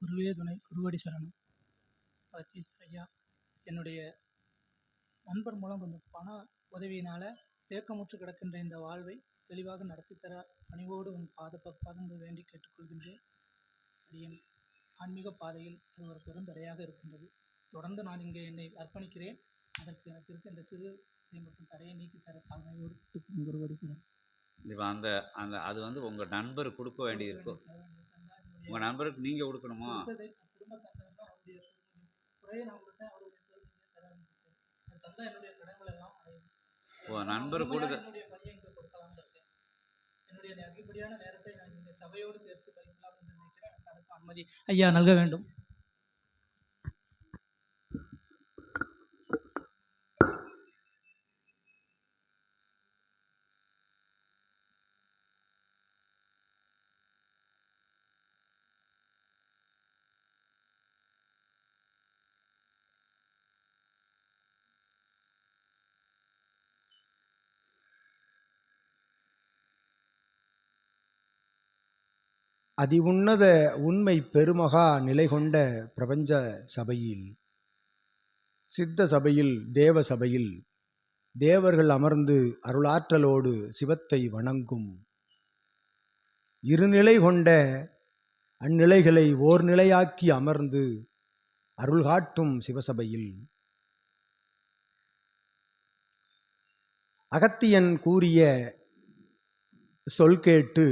குருவே துணை குருவடி சரணம். அச்சீஸ் ஐயா என்னுடைய நண்பர் மூலம் கொஞ்சம் பண உதவியினால் தேக்கமுற்று கிடக்கின்ற இந்த வாழ்வை தெளிவாக நடத்தித்தர பணிவோடு உன் பாத பாதங்கள் வேண்டி கேட்டுக்கொள்கின்றேன். அடியேன் ஆன்மீக பாதையில் அது ஒரு பெருந்தடையாக இருக்கின்றது. தொடர்ந்து நான் இங்கே என்னை அர்ப்பணிக்கிறேன். அதற்கு எனக்கு இருக்க இந்த சிறு இதை மட்டும் தடையை நீக்கி தர தாழ்மையோடு கேட்டுக்கொள்கிறேன். குருவடி சரணம். இப்போ அந்த அந்த அது வந்து உங்கள் நண்பர் கொடுக்க வேண்டியிருக்கும். உங்கள் நண்பருக்கு நீங்கள் கொடுக்கணுமா. ஓ, நண்பர் கொடுக்க- என்னுடைய அதிகப்படியான நேரத்தை நான் இந்த சபையோடு சேர்த்து கழிக்கலாம் என்று நினைக்கிறேன். அதுக்கு அனுமதி. ஐயா நல்க வேண்டும். அதிவுன்னத உண்மை பெருமகா நிலை கொண்ட பிரபஞ்ச சபையில். சித்த சபையில் தேவ சபையில் தேவர்கள் அமர்ந்து அருளாற்றலோடு சிவத்தை வணங்கும். இருநிலை கொண்ட அந்நிலைகளை ஓர் நிலையாக்கி அமர்ந்து அருள் காட்டும் சிவசபையில். அகத்தியன் கூறிய சொல் கேட்டு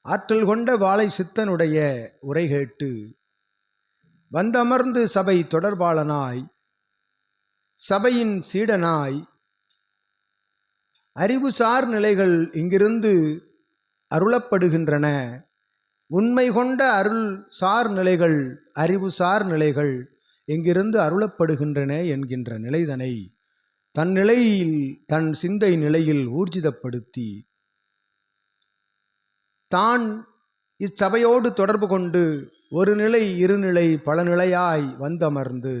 ஆற்றல் கொண்ட வாழை சித்தனுடைய உரை கேட்டு வந்தமர்ந்து சபை தொடர்பாளனாய் சபையின் சீடனாய் அறிவுசார் நிலைகள் இங்கிருந்து அருளப்படுகின்றன. உண்மை கொண்ட அருள் சார் நிலைகள் அறிவுசார் நிலைகள் இங்கிருந்து அருளப்படுகின்றன என்கின்ற நிலைதனை தன் நிலையில் தன் சிந்தை நிலையில் ஊர்ஜிதப்படுத்தி தான் இச்சபையோடு தொடர்பு கொண்டு ஒரு நிலை இருநிலை பல நிலையாய் வந்தமர்ந்து.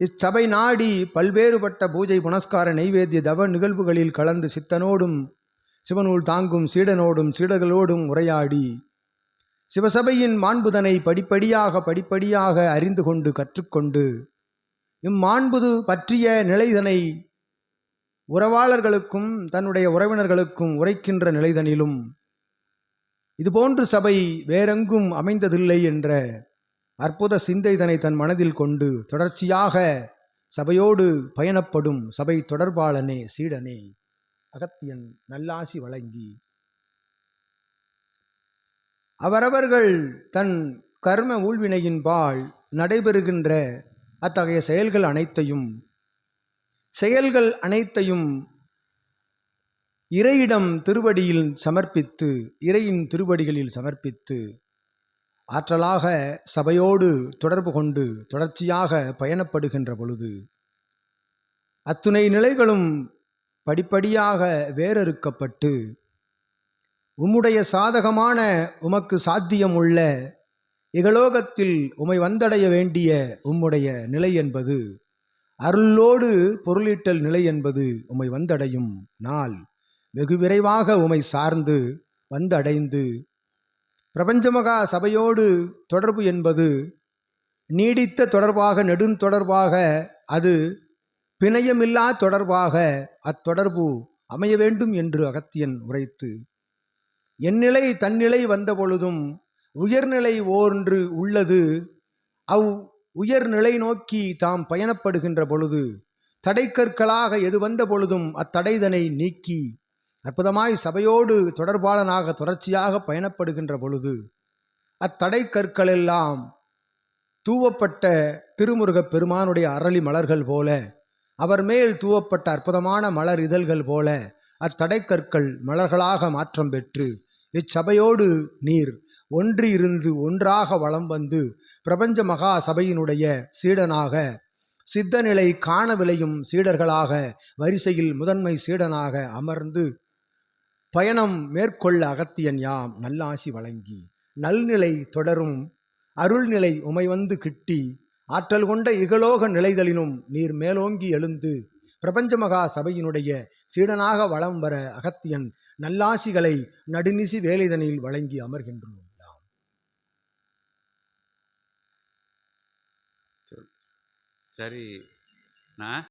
இச்சபை நாடி பல்வேறுபட்ட பூஜை புனஸ்கார நெய்வேத்திய தவ நிகழ்வுகளில் கலந்து சித்தனோடும் சிவநூல் தாங்கும் சீடனோடும் சீடர்களோடும் உரையாடி. சிவசபையின் மாண்புதனை படிப்படியாக படிப்படியாக அறிந்து கொண்டு கற்றுக்கொண்டு இம்மாண்புது பற்றிய நிலைதனை உறவாளர்களுக்கும் தன்னுடைய உறவினர்களுக்கும் உரைக்கின்ற நிலைதனிலும் இதுபோன்று சபை வேறெங்கும் அமைந்ததில்லை என்ற அற்புத சிந்தைதனை தன் மனதில் கொண்டு தொடர்ச்சியாக சபையோடு பயணப்படும் சபை தொடர்பாளனே சீடனே அகத்தியன் நல்லாசி வழங்கி அவரவர்கள் தன் கர்ம ஊழ்வினையின்பால் நடைபெறுகின்ற அத்தகைய செயல்கள் அனைத்தையும் செயல்கள் அனைத்தையும் இறையிடம் திருவடியில் சமர்ப்பித்து இறையின் திருவடிகளில் சமர்ப்பித்து ஆற்றலாக சபையோடு தொடர்பு கொண்டு தொடர்ச்சியாக பயணப்படுகின்ற பொழுது அத்துணை நிலைகளும் படிப்படியாக வேறறுக்கப்பட்டு உம்முடைய சாதகமான உமக்கு சாத்தியம் உள்ள இகலோகத்தில் உமை வந்தடைய வேண்டிய உம்முடைய நிலை என்பது அருளோடு பொருளீட்டல் நிலை என்பது உமை வந்தடையும் நாள். வெகு விரைவாக உமை சார்ந்து வந்தடைந்து பிரபஞ்சமகா சபையோடு தொடர்பு என்பது நீடித்த தொடர்பாக நெடுந்தொடர்பாக அது பிணையமில்லா தொடர்பாக அத்தொடர்பு அமைய வேண்டும் என்று அகத்தியன் உரைத்து எந்நிலை தன்னிலை வந்த பொழுதும் உயர்நிலை ஓன்று உள்ளது. அவ் உயர்நிலை நோக்கி தாம் பயணப்படுகின்ற பொழுது தடைக்கற்களாக எது வந்த பொழுதும் அத்தடைதனை நீக்கி அற்புதமாய் சபையோடு தொடர்பாளனாக தொடர்ச்சியாக பயணப்படுகின்ற பொழுது அத்தடை கற்களெல்லாம் தூவப்பட்ட திருமுருகப் பெருமானுடைய அரளி மலர்கள் போல அவர் மேல் தூவப்பட்ட அற்புதமான மலர் இதழ்கள் போல அத்தடைக்கற்கள் மலர்களாக மாற்றம் பெற்று இச்சபையோடு நீர் ஒன்று இருந்து ஒன்றாக வலம் வந்து பிரபஞ்ச மகா சபையினுடைய சீடனாக சித்தநிலை காண விளையும் சீடர்களாக வரிசையில் முதன்மை சீடனாக அமர்ந்து பயணம் மேற்கொள்ள அகத்தியன் யாம் நல்லாசி வழங்கி. நல்நிலை தொடரும் அருள்நிலை உமை வந்து கிட்டி ஆற்றல் கொண்ட இகலோக நிலைதலினும் நீர் மேலோங்கி எழுந்து பிரபஞ்ச மகா சபையினுடைய சீடனாக வலம் வர அகத்தியன் நல்லாசிகளை நடுநிசி வேலைதனில் வழங்கி அமர்கின்றோம் யாம் சரி. நான்